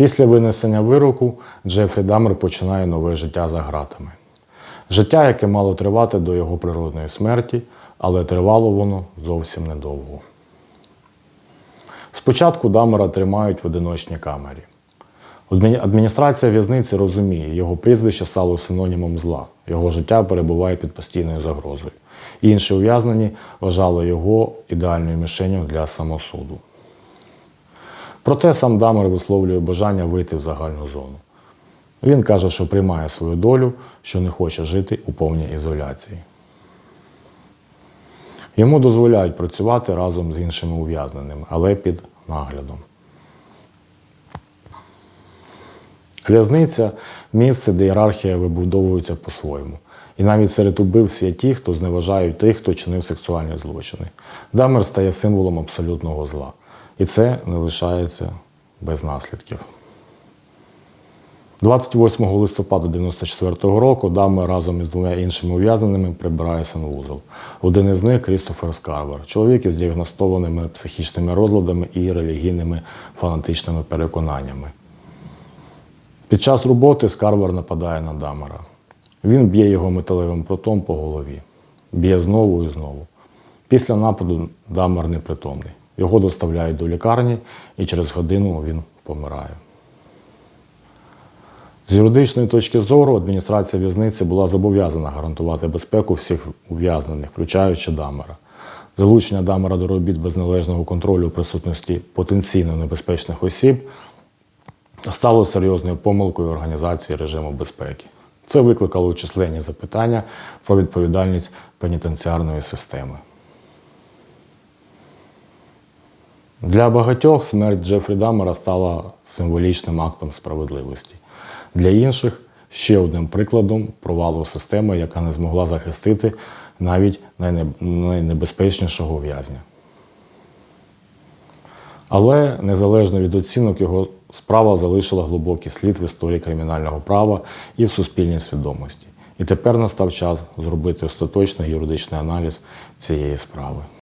Після винесення вироку Джефрі Дамер починає нове життя за ґратами. Життя, яке мало тривати до його природної смерті, але тривало воно зовсім недовго. Спочатку Дамера тримають в одиночній камері. Адміністрація в'язниці розуміє, його прізвище стало синонімом зла. Його життя перебуває під постійною загрозою. Інші ув'язнені вважали його ідеальною мішенью для самосуду. Проте сам Дамер висловлює бажання вийти в загальну зону. Він каже, що приймає свою долю, що не хоче жити у повній ізоляції. Йому дозволяють працювати разом з іншими ув'язненими, але під наглядом. В'язниця місце, де ієрархія вибудовується по-своєму. І навіть серед убивць є ті, хто зневажають тих, хто чинив сексуальні злочини. Дамер стає символом абсолютного зла. І це не лишається без наслідків. 28 листопада 1994 року Дамер разом із двома іншими ув'язненими прибирає санвузол. Один із них Крістофер Скарвер, чоловік із діагностованими психічними розладами і релігійними фанатичними переконаннями. Під час роботи Скарвер нападає на Дамера. Він б'є його металевим прутом по голові, б'є знову і знову. Після нападу Дамер непритомний. Його доставляють до лікарні, і через годину він помирає. З юридичної точки зору адміністрація в'язниці була зобов'язана гарантувати безпеку всіх ув'язнених, включаючи Дамера. Залучення Дамера до робіт без належного контролю присутності потенційно небезпечних осіб стало серйозною помилкою організації режиму безпеки. Це викликало численні запитання про відповідальність пенітенціарної системи. Для багатьох смерть Джефрі Дамера стала символічним актом справедливості. Для інших ще одним прикладом провалу системи, яка не змогла захистити навіть найнебезпечнішого в'язня. Але незалежно від оцінок, його справа залишила глибокий слід в історії кримінального права і в суспільній свідомості. І тепер настав час зробити остаточний юридичний аналіз цієї справи.